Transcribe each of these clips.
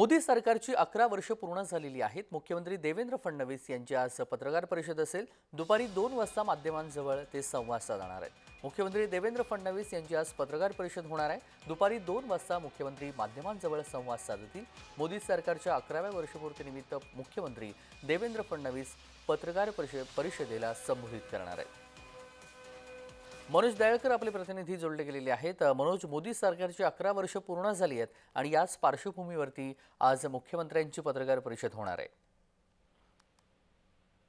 मोदी सरकारची अकरा वर्ष पूर्ण झालेली आहेत. मुख्यमंत्री देवेंद्र फडणवीस यांची आज पत्रकार परिषद असेल. दुपारी दोन वाजता माध्यमांजवळ ते संवाद साधणार आहेत. मुख्यमंत्री देवेंद्र फडणवीस यांची आज पत्रकार परिषद होणार आहे. दुपारी दोन वाजता मुख्यमंत्री माध्यमांजवळ संवाद साधतील. मोदी सरकारच्या अकराव्या वर्षपूर्तीनिमित्त मुख्यमंत्री देवेंद्र फडणवीस पत्रकार परिषद परिषदेला संबोधित करणार आहेत. मनोज दयाळकर आपले प्रतिनिधी जोडले गेलेले आहेत. मनोज मोदी सरकारची अकरा वर्ष पूर्ण झाली आहेत आणि याच पार्श्वभूमीवरती आज मुख्यमंत्र्यांची पत्रकार परिषद होणार आहे.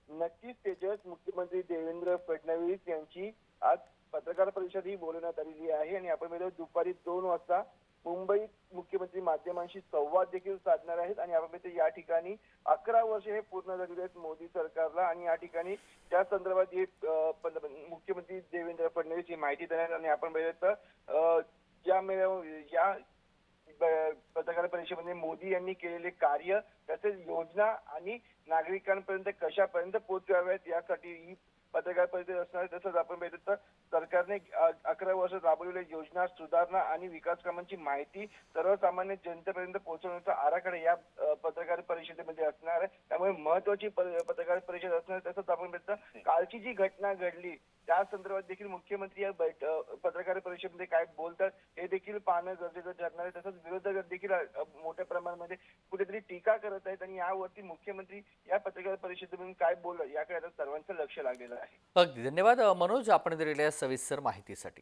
नक्कीच तेजस मुख्यमंत्री देवेंद्र फडणवीस यांची आज पत्रकार परिषद ही बोलवण्यात आलेली आहे आणि आपण दुपारी दोन वाजता मुंबईत मुख्यमंत्री माध्यमांशी संवाद देखील साधणार आहेत आणि आपण या ठिकाणी वर्ष हे पूर्ण झालेले आहेत मोदी सरकारला आणि या ठिकाणी त्या संदर्भात हे पंतप्रधान- मुख्यमंत्री देवेंद्र फडणवीस ही माहिती देण्यात आणि आपण बघितलं तर या मेळाव्या या पत्रकार परिषदेमध्ये मोदी यांनी केलेले कार्य तसेच योजना आणि नागरिकांपर्यंत कशापर्यंत पोहोचवाव्यात यासाठी ही पत्रकार परिषद असणार. तसंच आपण बघितलं तर सरकारने अकरा वर्ष राबवलेल्या योजना सुधारणा आणि विकास कामांची माहिती सर्वसामान्य जनतेपर्यंत पोहोचवण्याचा आराखडा या पत्रकार परिषदेमध्ये असणार आहे. त्यामुळे महत्वाची प- पत्रकार परिषद असणार तसंच आपण बघितलं कालची जी घटना घडली त्या संदर्भात देखील मुख्यमंत्री या बैठ- पत्रकार परिषदेमध्ये काय बोलतात हे देखील पाहणं गरजेचं ठरणार आहे. तसंच विरोधक देखील देखील मोठ्या प्रमाणामध्ये कुठेतरी टीका करत आहेत आणि यावरती मुख्यमंत्री या पत्रकार परिषदेमधून काय बोललं याकडे आता सर्वांचं लक्ष लागलेलं आहे. अगदी. धन्यवाद मनोज. आपण दिलेल्या सविस्तर माहितीसाठी.